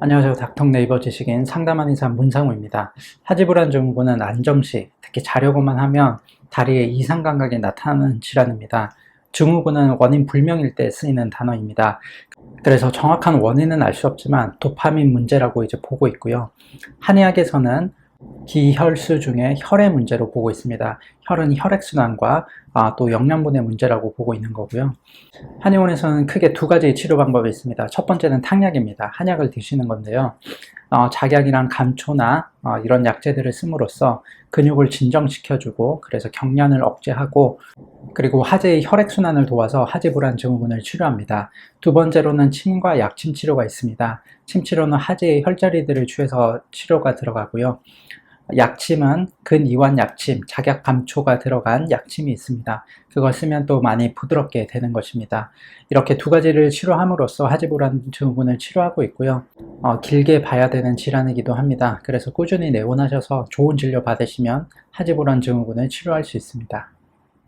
안녕하세요. 닥통 네이버 지식인 상담한 의사 문상우입니다. 하지불안 증후군은 안정시, 특히 자려고만 하면 다리에 이상 감각이 나타나는 질환입니다. 증후군은 원인 불명일 때 쓰이는 단어입니다. 그래서 정확한 원인은 알 수 없지만 도파민 문제라고 이제 보고 있고요. 한의학에서는 기혈수 중에 혈의 문제로 보고 있습니다. 혈은 혈액순환과 아, 또 영양분의 문제라고 보고 있는 거고요. 한의원에서는 크게 두 가지의 치료 방법이 있습니다. 첫 번째는 탕약입니다. 한약을 드시는 건데요. 어, 작약이랑 감초나 어, 이런 약재들을 씀으로써 근육을 진정시켜주고 그래서 경련을 억제하고 그리고 하재의 혈액순환을 도와서 하지불안 증후군을 치료합니다. 두 번째로는 침과 약침 치료가 있습니다. 침 치료는 하재의 혈자리들을 취해서 치료가 들어가고요. 약침은 근이완 약침, 작약 감초가 들어간 약침이 있습니다. 그걸 쓰면 또 많이 부드럽게 되는 것입니다. 이렇게 두 가지를 치료함으로써 하지불안 증후군을 치료하고 있고요. 어, 길게 봐야 되는 질환이기도 합니다. 그래서 꾸준히 내원하셔서 좋은 진료 받으시면 하지불안 증후군을 치료할 수 있습니다.